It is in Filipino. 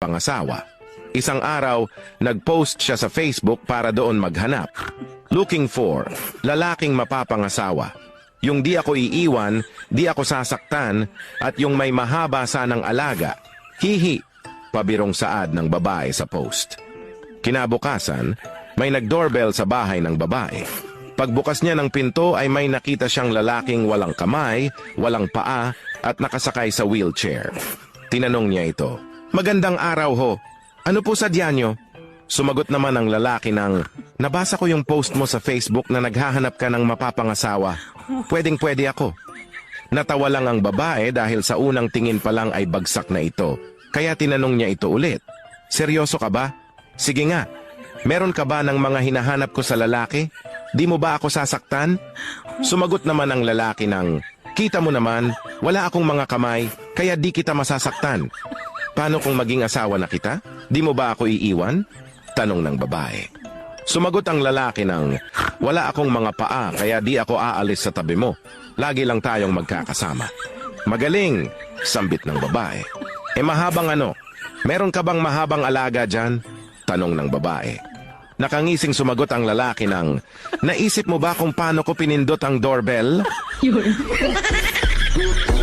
pangasawa. Isang araw, nag-post siya sa Facebook para doon maghanap. Looking for, lalaking mapapangasawa. Yung di ako iiwan, di ako sasaktan, at yung may mahaba sanang alaga. Hihi, pabirong saad ng babae sa post. Kinabukasan, may nag-doorbell sa bahay ng babae. Pagbukas niya ng pinto ay may nakita siyang lalaking walang kamay, walang paa, at nakasakay sa wheelchair. Tinanong niya ito, Magandang araw ho. Ano po sadya niyo? Sumagot naman ang lalaki ng, Nabasa ko yung post mo sa Facebook na naghahanap ka ng mapapangasawa. Pwedeng pwede ako. Natawa lang ang babae dahil sa unang tingin pa lang ay bagsak na ito. Kaya tinanong niya ito ulit. Seryoso ka ba? Sige nga. Meron ka ba ng mga hinahanap ko sa lalaki? Di mo ba ako sasaktan? Sumagot naman ang lalaki ng, Kita mo naman, wala akong mga kamay, kaya di kita masasaktan. Paano kung maging asawa na kita? Di mo ba ako iiwan? Tanong ng babae. Sumagot ang lalaki ng, Wala akong mga paa kaya di ako aalis sa tabi mo. Lagi lang tayong magkakasama. Magaling, sambit ng babae. E mahabang ano? Meron ka bang mahabang alaga dyan? Tanong ng babae. Nakangising sumagot ang lalaki ng, Naisip mo ba kung paano ko pinindot ang doorbell? Yun.